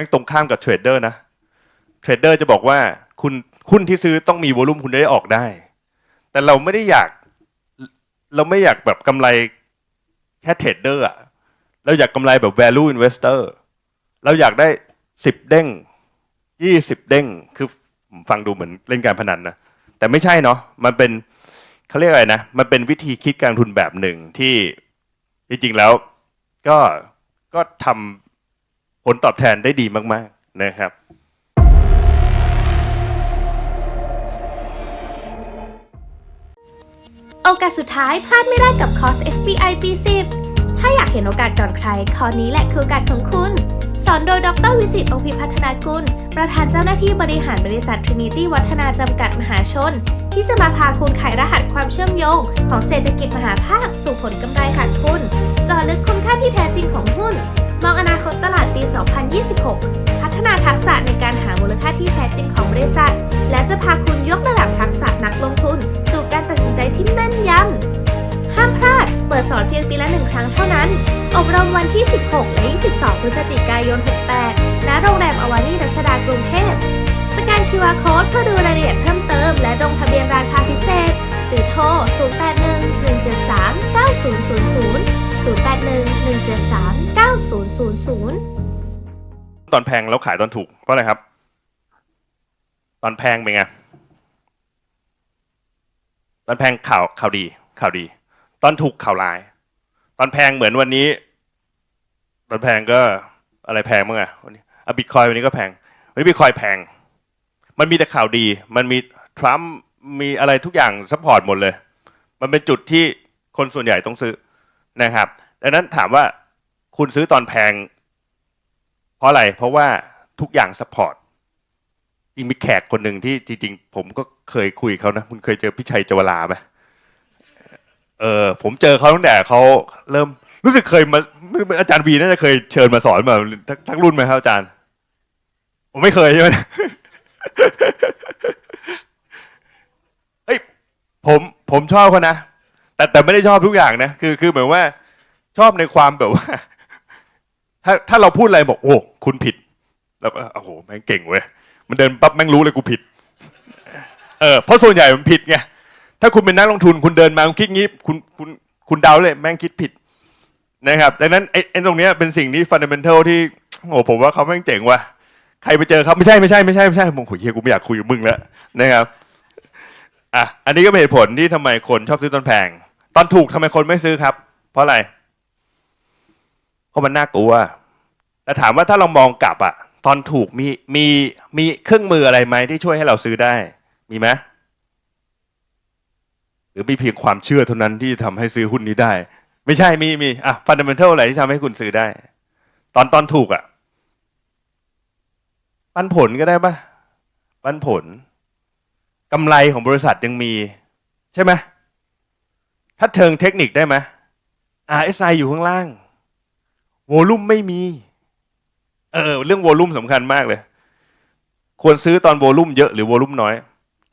ม่งตรงข้ามกับเทรดเดอร์นะเทรดเดอร์จะบอกว่าคุณหุ้นที่ซื้อต้องมีวอลุ่มคุณได้ออกได้ แต่เราไม่ได้อยาก เราไม่อยากแบบกำไรแค่เทรดเดอร์อะเราอยากกำไรแบบ value investor เราอยากได้สิบเด้งยี่สิบเด้งคือฟังดูเหมือนเล่นการพนันนะแต่ไม่ใช่เนาะมันเป็นเขาเรียกอะไรนะมันเป็นวิธีคิดการทุนแบบหนึ่งที่จริงๆแล้วก็ก็ทำ ผลตอบแทนได้ดีมาก ๆ นะครับโอกาสสุดท้ายพลาดไม่ได้กับคอร์ส FBI ปี10 ถ้าอยากเห็นโอกาสก่อนใคร คอร์สนี้แหละคือโอกาสของคุณ สอนโดยดรวิสิตโอภิพัฒนากุล ประธานเจ้าหน้าที่บริหารบริษัท Trinity วัฒนาจำกัดมหาชน ที่จะมาพาคุณไขรหัสความเชื่อมโยง ของเศรษฐกิจมหาภาคสู่ผลกำไรขาดทุนจาะลึกคุณค่าที่แท้จริงของหุ้น มองอนาคตตลาดปี 2026 พัฒนาทักษะในการหามูลค่าที่แท้จริงของบริษัท และจะพาคุณยกระดับทักษะนักลงทุน สู่การตัดสินใจที่แม่นยำ ห้ามพลาด เปิดสอนเพียงปีละหนึ่งครั้งเท่านั้น อบรมวันที่ 16 และ 22 พฤศจิกายน 68 ณ โรงแรมอวารีรัชดากรุงเทพสแกน QR Code เพื่อดูรายละเอียดเพิ่มเติม และลงทะเบียนราคาพิเศษ หรือโทร 081 081-173-9000ตอนแพงแล้วขายตอนถูกเพราะอะไรครับ ตอนแพงเป็นไงตอนแพงข่าวข่าวดี ข่าวดี ตอนถูกข่าวร้าย ตอนแพงเหมือนวันนี้ ตอนแพงก็อะไรแพงบ้างอะวันนี้อบิตคอยวันนี้ก็แพงวันนี้บิตคอยแพง มันมีแต่ข่าวดี มันมีทรัมป์มีอะไรทุกอย่างซัพพอร์ตหมดเลย มันเป็นจุดที่คนส่วนใหญ่ต้องซื้อนะครับ ดังนั้นถามว่าคุณซื้อตอนแพง เพราะอะไร เพราะว่าทุกอย่างสปอร์ตจริงมีแขกคนหนึ่งที่จริงๆผมก็เคยคุยเขานะ คุณเคยเจอพี่ชัยเจวลาไหมเออผมเจอเขาตั้งแต่เขาเริ่มรู้สึกเคยมาอาจารย์วีน่าจะเคยเชิญมาสอนมาทักทักรุ่นไหมครับอาจารย์ ผมไม่เคยใช่ไหมเฮ้ยผมผมชอบเขานะแต่แต่ไม่ได้ชอบทุกอย่างนะคือคือเหมือนว่า ชอบในความแบบว่า ถ้าถ้าเราพูดอะไรบอกโอ้คุณผิด แล้วก็โอ้โหแม่งเก่งเว้ยมันเดินปั๊บแม่งรู้เลยกูผิด เออเพราะส่วนใหญ่มันผิดไงถ้าคุณเป็นนักลงทุนคุณเดินมาคุณคิดงี้คุณคุณคุณเดาเลย แม่งคิดผิดนะครับดังนั้นไอ้ไอ้ตรงเนี้ยเป็นสิ่งที่ฟันเดเมนทัลที่โอ้ผมว่าเขาแม่งเจ๋งว่ะใครไปเจอเขาไม่ใช่ไม่ใช่ไม่ใช่ไม่ใช่ผมโหเฮียกูไม่อยากคุยกับมึงแล้วนะครับอะอันนี้ก็เป็นเหตุผลที่ทำไมคนชอบซื้อตอนแพง ตอนถูกทำไมคนไม่ซื้อครับ เพราะอะไร เพราะมันน่ากลัว แต่ถามว่าถ้าเรามองกลับอะตอนถูกมีมีมีเครื่องมืออะไรไหมที่ช่วยให้เราซื้อได้ มีไหมหรือมีเพียงความเชื่อเท่านั้นที่จะทำให้ซื้อหุ้นนี้ได้ ไม่ใช่มีมีอะฟันเดเมนทัลอะไรที่ทำให้คุณซื้อได้ ตอนตอนถูกอะปันผลก็ได้ปะปันผลกำไรของบริษัทยังมี ใช่ไหมถ้าเชิงเทคนิคได้ไหม RSI อยู่ข้างล่าง โวลุ่มไม่มี เออ เรื่องโวลุ่มสำคัญมากเลย ควรซื้อตอนโวลุ่มเยอะหรือโวลุ่มน้อย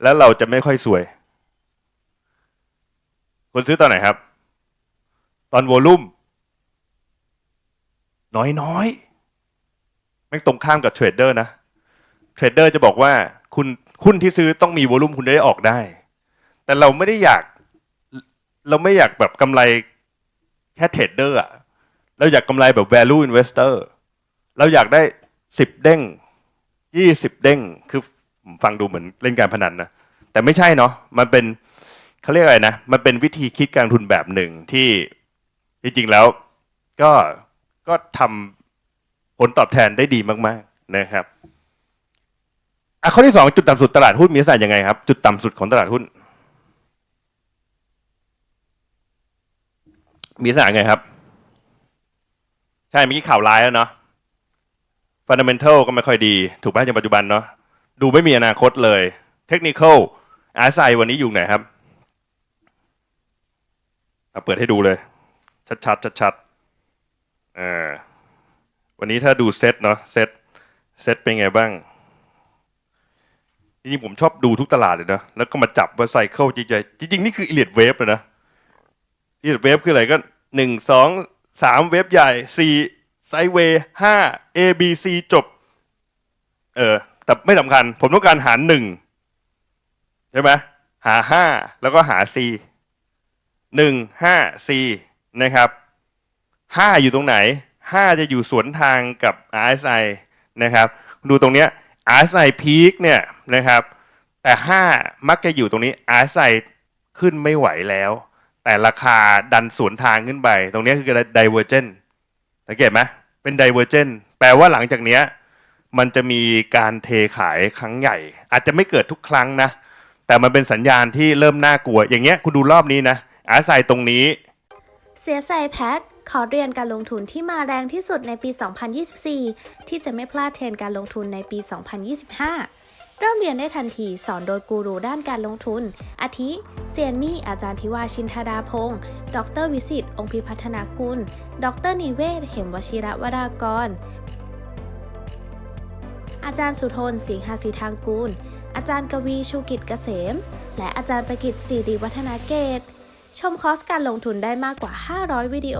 แล้วเราจะไม่ค่อยสวย ควรซื้อตอนไหนครับ ตอนโวลุ่มน้อยน้อยๆแม่ตรงข้ามกับเทรดเดอร์นะเทรดเดอร์จะบอกว่าคุณหุ้นที่ซื้อต้องมีโวลุ่มคุณได้ออกได้ แต่เราไม่ได้อยาก เราไม่อยากแบบกำไรแค่เทรดเดอร์อะ เราอยากกำไรแบบ value investor เราอยากได้สิบเด้งยี่สิบเด้ง คือฟังดูเหมือนเล่นการพนันนะ แต่ไม่ใช่เนาะ มันเป็นเขาเรียกอะไรนะ มันเป็นวิธีคิดการทุนแบบหนึ่งที่จริงๆแล้วก็ก็ทำผลตอบแทนได้ดีมากๆนะครับอะข้อที่สองจุดต่ำสุดตลาดหุ้นมีลักษณะยังไงครับ จุดต่ำสุดของตลาดหุ้น มีลักษณะไงครับ ใช่เมื่อกี้ข่าวร้ายแล้วเนาะฟันเดเมนทัลก็ไม่ค่อยดี ถูกไหมในปัจจุบันเนาะดูไม่มีอนาคตเลย เทคนิคอลอาไซวันนี้อยู่ไหนครับเอาเปิดให้ดูเลย ชัดๆชัดๆอ่าวันนี้ถ้าดูเซตเนาะเซตเซตเป็นไงบ้างจริงๆผมชอบดูทุกตลาดเลยนะ แล้วก็มาจับว่าไซเคิลจริงๆจริงๆ นี่คืออิเลียดเวฟเลยนะอิเลียดเวฟคืออะไรก็หนึ่งสอง สามเวฟใหญ่สี่ไซเวย์ห้า A B C จบ เออ แต่ไม่สำคัญ ผมต้องการหารหนึ่งใช่ไหมหาห้าแล้วก็หา c หนึ่งห้า c นะครับห้าอยู่ตรงไหนห้าจะอยู่สวนทางกับ RSI นะครับ ดูตรงเนี้ย RSI peak เนี่ยนะครับ แต่ห้ามักจะอยู่ตรงนี้ RSI ขึ้นไม่ไหวแล้ว แต่ราคาดันสวนทางขึ้นไป ตรงนี้คือ divergent สังเกตไหมเป็น divergent แปลว่าหลังจากเนี้ยมันจะมีการเทขายครั้งใหญ่ อาจจะไม่เกิดทุกครั้งนะ แต่มันเป็นสัญญาณที่เริ่มน่ากลัว อย่างเงี้ยคุณดูรอบนี้นะอาศัยตรงนี้ เสียใจแพ็คขอเรียนการลงทุนที่มาแรงที่สุดในปี 2024 ที่จะไม่พลาดเทรนการลงทุนในปี 2025 เริ่มเรียนได้ทันทีสอนโดยกูรูด้านการลงทุน อาทิ เซียนมี่ อาจารย์ทิวาชินธาดาพงศ์ดรวิสิตองค์พิพัฒนากุล ดรนิเวศ เหมวชิระวรากร อาจารย์สุทน สิงหาสีทางกูล อาจารย์กวีชูกิจเกษม และอาจารย์ประกิตสิริวัฒนาเกต ชมคอร์สการลงทุนได้มากกว่า 500 วิดีโอ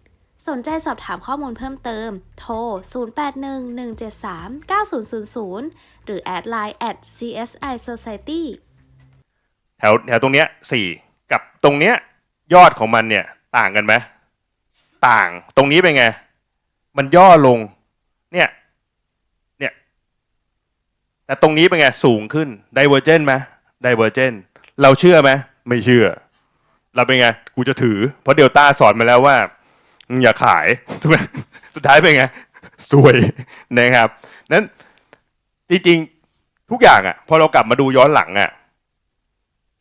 สนใจสอบถามข้อมูลเพิ่มเติม โทร 0811739000 หรือแอดไลน์ at CSI Society แถวแถวตรงเนี้ยสี่กับตรงเนี้ยยอดของมันเนี่ยต่างกันไหมต่างตรงนี้เป็นไง มันย่อลง เนี่ย เนี่ย แต่ตรงนี้เป็นไง สูงขึ้น divergent ไหม divergent เราเชื่อไหมไม่เชื่อ เราเป็นไง กูจะถือ เพราะเดลต้าสอนมาแล้วว่า อย่าขายถูกไหมสุดท้ายเป็นไงสวยนะครับ นั้นจริงๆทุกอย่างอะ่ะ พอเรากลับมาดูย้อนหลังอะ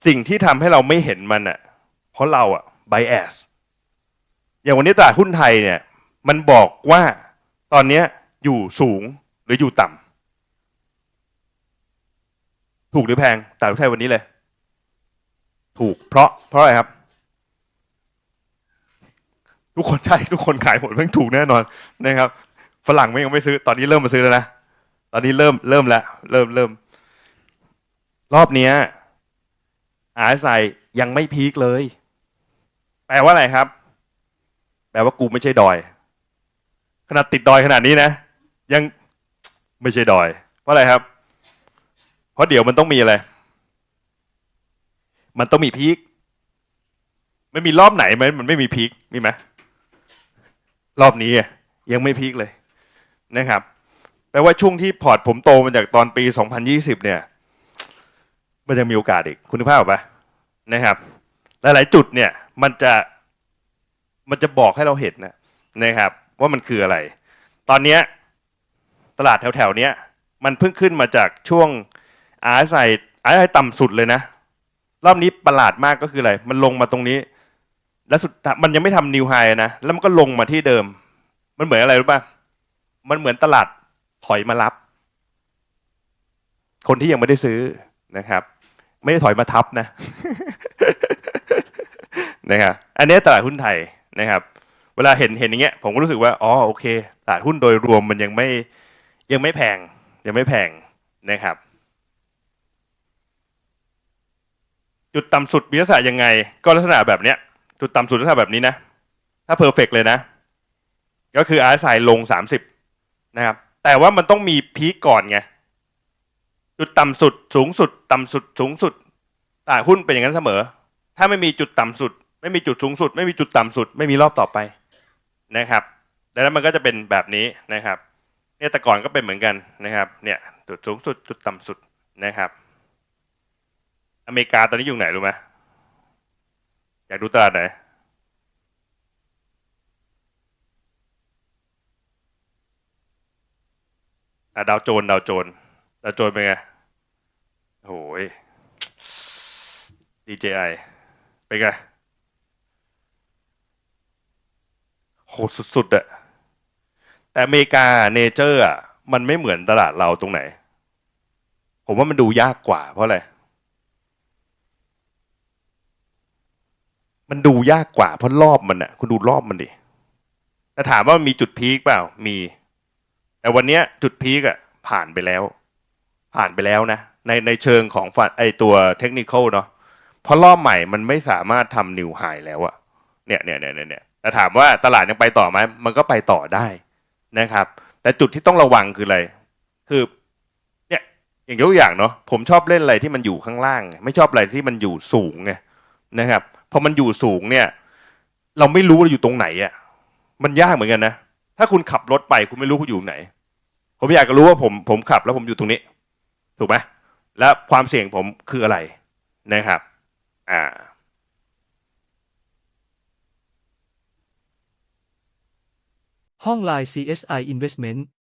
สิ่งที่ทำให้เราไม่เห็นมันอะ เพราะเราอะ bias อย่างวันนี้ตลาดหุ้นไทยเนี่ย มันบอกว่าตอนเนี้ยอยู่สูงหรืออยู่ต่ำถูกหรือแพงตลาดหุ้นไทยวันนี้เลย ถูกเพราะเพราะอะไรครับ ทุกคนใช่ทุกคนขายหมดแม่งถูกแน่นอนนะครับฝรั่งไม่ยังไม่ซื้อตอนนี้เริ่มมาซื้อแล้วนะตอนนี้เริ่มเริ่มแล้วเริ่มเริ่มรอบเนี้ย RSI ยังไม่พีคเลย แปลว่าอะไรครับ แปลว่ากูไม่ใช่ดอย ขนาดติดดอยขนาดนี้นะ ยังไม่ใช่ดอย เพราะอะไรครับ เพราะเดี๋ยวมันต้องมีอะไร มันต้องมีพีคไม่มีรอบไหนไหมมันไม่มีพีคมีไหม รอบนี้ยังไม่พีคเลยนะครับแปลว่าช่วงที่พอร์ตผมโตมาจากตอนปี 2020 เนี่ย มันยังมีโอกาสอีกคุณภาพปะนะครับ หลาย ๆ จุดเนี่ยมันจะมันจะบอกให้เราเห็นนะนะครับ ว่ามันคืออะไร ตอนเนี้ยตลาดแถวๆเนี้ยมันเพิ่งขึ้นมาจากช่วงอาไซอาไซต่ำสุดเลยนะ รอบนี้ประหลาดมากก็คืออะไร มันลงมาตรงนี้ แล้วสุดมันยังไม่ทำนิวไฮนะแล้วมันก็ลงมาที่เดิม มันเหมือนอะไรรู้ป่ะมันเหมือนตลาดถอยมารับ คนที่ยังไม่ได้ซื้อนะครับ ไม่ได้ถอยมาทับนะนะครับอันนี้ตลาดหุ้นไทยนะครับ เวลาเห็นเห็นอย่างเงี้ย ผมก็รู้สึกว่าอ๋อโอเค ตลาดหุ้นโดยรวมมันยังไม่ยังไม่แพง ยังไม่แพงนะครับ จุดต่ำสุดมีลักษณะยังไง ก็ลักษณะแบบเนี้ย จุดต่ำสุดลักษณะแบบนี้นะ ถ้าเพอร์เฟกเลยนะ ก็คือ RSI ลง 30 นะครับ แต่ว่ามันต้องมีพีคก่อนไง จุดต่ำสุด สูงสุด ต่ำสุด สูงสุดตลาดหุ้นเป็นอย่างนั้นเสมอ ถ้าไม่มีจุดต่ำสุด ไม่มีจุดสูงสุด ไม่มีจุดต่ำสุด ไม่มีรอบต่อไปนะครับดังนั้นมันก็จะเป็นแบบนี้นะครับ เนี่ยแต่ก่อนก็เป็นเหมือนกันนะครับ เนี่ยจุดสูงสุดจุดต่ำสุดนะครับ อเมริกาตอนนี้อยู่ไหนรู้ไหม อยากดูตลาดไหนอะดาวโจนส์ดาวโจนส์ดาวโจนส์เป็นไงโอ้ย DJI เป็นไง โห สุดๆอะแต่อเมริกาเนเจอร์อะมันไม่เหมือนตลาดเราตรงไหน ผมว่ามันดูยากกว่าเพราะอะไร มันดูยากกว่าเพราะรอบมันอะคุณดูรอบมันดิแต่ถามว่ามีจุดพีคเปล่ามี แต่วันเนี้ยจุดพีคอะผ่านไปแล้ว ผ่านไปแล้วนะ ในในเชิงของฟันไอตัวเทคนิคเนาะเพราะรอบใหม่มันไม่สามารถทำนิวไฮแล้วอะเนี่ยเนี่ยเนี่ยเนี่ยแต่ถามว่าตลาดยังไปต่อไหมมันก็ไปต่อได้นะครับ แต่จุดที่ต้องระวังคืออะไร คือเนี่ยอย่างยกตัวอย่างเนาะผมชอบเล่นอะไรที่มันอยู่ข้างล่าง ไม่ชอบอะไรที่มันอยู่สูงไง นะครับพอมันอยู่สูงเนี่ย เราไม่รู้ว่าอยู่ตรงไหนอะมันยากเหมือนกันนะถ้าคุณขับรถไปคุณไม่รู้คุณอยู่ไหน ผมอยากจะรู้ว่าผมผมขับแล้วผมอยู่ตรงนี้ ถูกไหมแล้วความเสี่ยงผมคืออะไรนะครับ อ่าห้อง Line CSI Investment